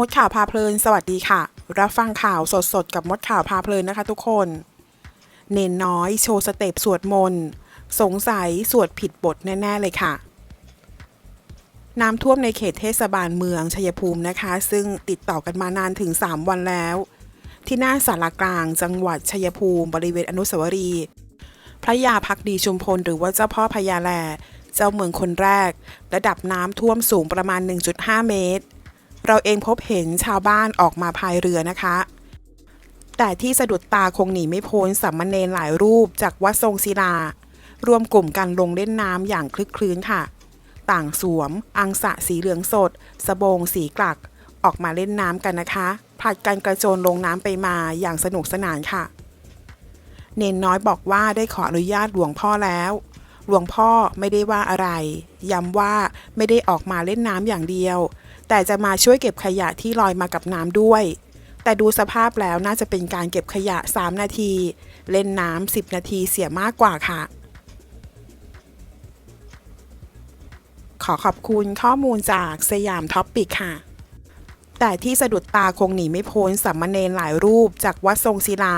มดข่าวพาเพลิน สวัสดีค่ะ รับฟังข่าวสดๆ กับมดข่าวพาเพลินนะคะทุกคน เนนน้อยโชว์สเต็ปสวดมนต์สงสัยสวดผิดบทแน่ ๆ เลยค่ะ น้ำท่วมในเขตเทศบาลเมืองชัยภูมินะคะ ซึ่งติดต่อกันมานานถึง 3 วันแล้ว ที่หน้าสารกลางจังหวัดชัยภูมิ บริเวณอนุสาวรีย์พระยาพักดีชุมพลหรือว่าเจ้าพ่อพญาแล เจ้าเมืองคนแรก ระดับน้ำท่วมสูงประมาณ 1.5 เมตร เราเองพบเห็นชาวบ้านออกมาพายเรือนะคะ แต่ที่สะดุดตาคงหนีไม่พ้นสามเณรหลายรูปจากวัดทรงศิลา รวมกลุ่มกันลงเล่นน้ำอย่างคลึกคลื้นค่ะ ต่างสวม อังสะสีเหลืองสด สบงสีกลัก ออกมาเล่นน้ำกันนะคะผลัดกันกระโจนลงน้ำไปมาอย่างสนุกสนานค่ะ เนนน้อยบอกว่าได้ขออนุญาตหลวงพ่อแล้วหลวงพ่อไม่ได้ว่าอะไร ย้ำว่าไม่ได้ออกมาเล่นน้ำอย่างเดียว แต่จะมาช่วยเก็บขยะที่ลอยมากับน้ำด้วย แต่ดูสภาพแล้วน่าจะเป็นการเก็บขยะ 3 นาที เล่นน้ำ10 นาทีเสียมากกว่าค่ะ ขอขอบคุณข้อมูลจากสยามท็อปปิกค่ะ แต่ที่สะดุดตาคงหนีไม่พ้นสัมมเนรหลายรูปจากวัดทรงศิลา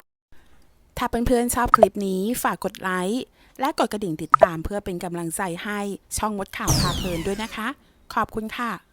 ถ้าเพื่อนๆชอบคลิปนี้ฝากกดไลค์และกดกระดิ่งติดตามเพื่อเป็นกำลังใจให้ช่องมดข่าวพาเพลินด้วยนะคะ ขอบคุณค่ะ